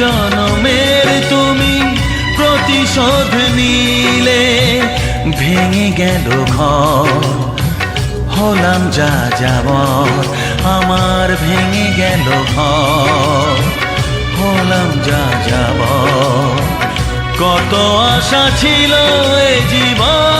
জনমের তুমি প্রতিশোধ নিলে, ভেঙে গেল ঘর। হলাম যা যাব আমার ভেঙে গেল ঘর। হলাম যা যাব কত আশা ছিল এ জীবনে।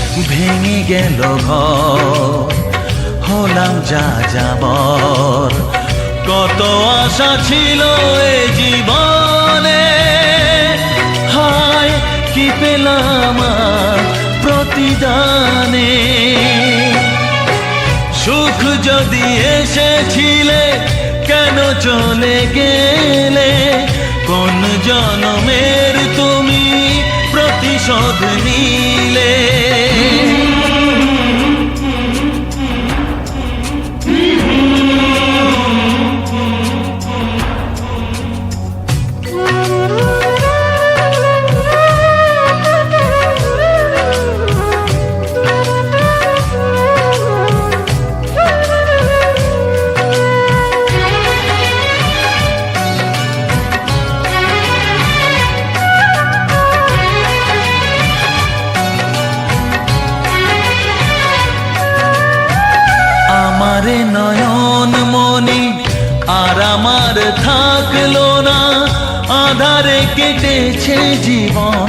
ভেঙে গেল ঘর। হলাম যা যাবর। কত আশা ছিল এ জীবনে। হায়, কি পেলাম প্রতিদানে। সুখ যদি এসেছিলে, কেন চলে গেলে? কোন জনমের তুমি প্রতিশোধ নিলে? আমারে নয়ন মনি, আর আমার থাকল না। আধারে কেটেছে জীবন,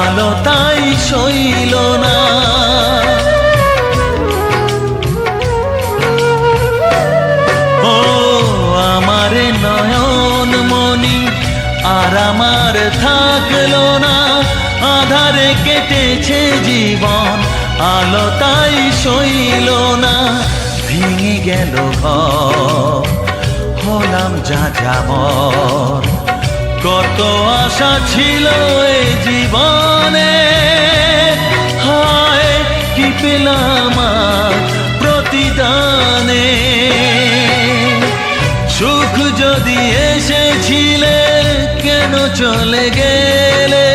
আলো তাই সইল না। ও আমারে নয়ন মনি, আর আমার থাকল না। আধারে কেটেছে জীবন, আলো তাই সইল না। ভেঙে গেল ঘর। হলাম যা যাবর কত আশা ছিল এ জীবনে। হায়, কি পেলাম প্রতিদানে। সুখ যদি এসেছিলে, কেন চলে গেলে?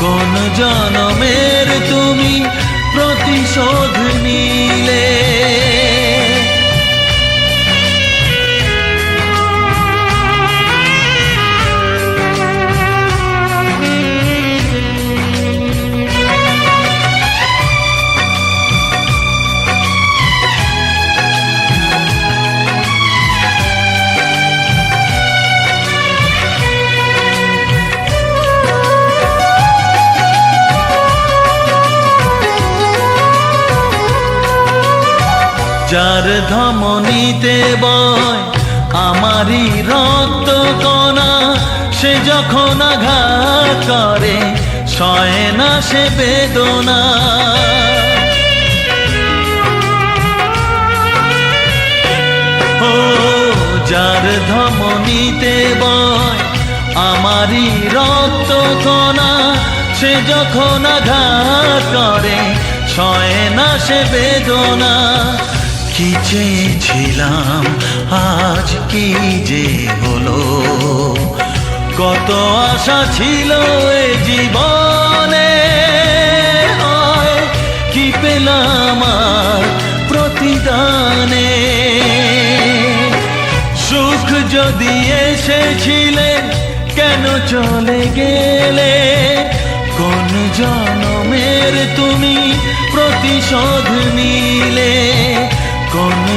কোন জনমের তুমি প্রতিশোধ নিলে? যার ধমনিতে বয় আমারই রক্ত কণা, সে যখন আঘাত করে, সয় না সে বেদনা। ও যার ধমনিতে বয় আমারই রক্ত কণা, সে যখন আঘাত করে, সয় না সে বেদনা। কি চেয়েছিলাম? আজ কি যে হলো? কত আশা ছিল এ জীবনে। কি পেলাম আর প্রতিদানে? সুখ যদি এসেছিলে, কেন চলে গেলে? কোন জনমের তুমি প্রতিশোধ নিলে? কোন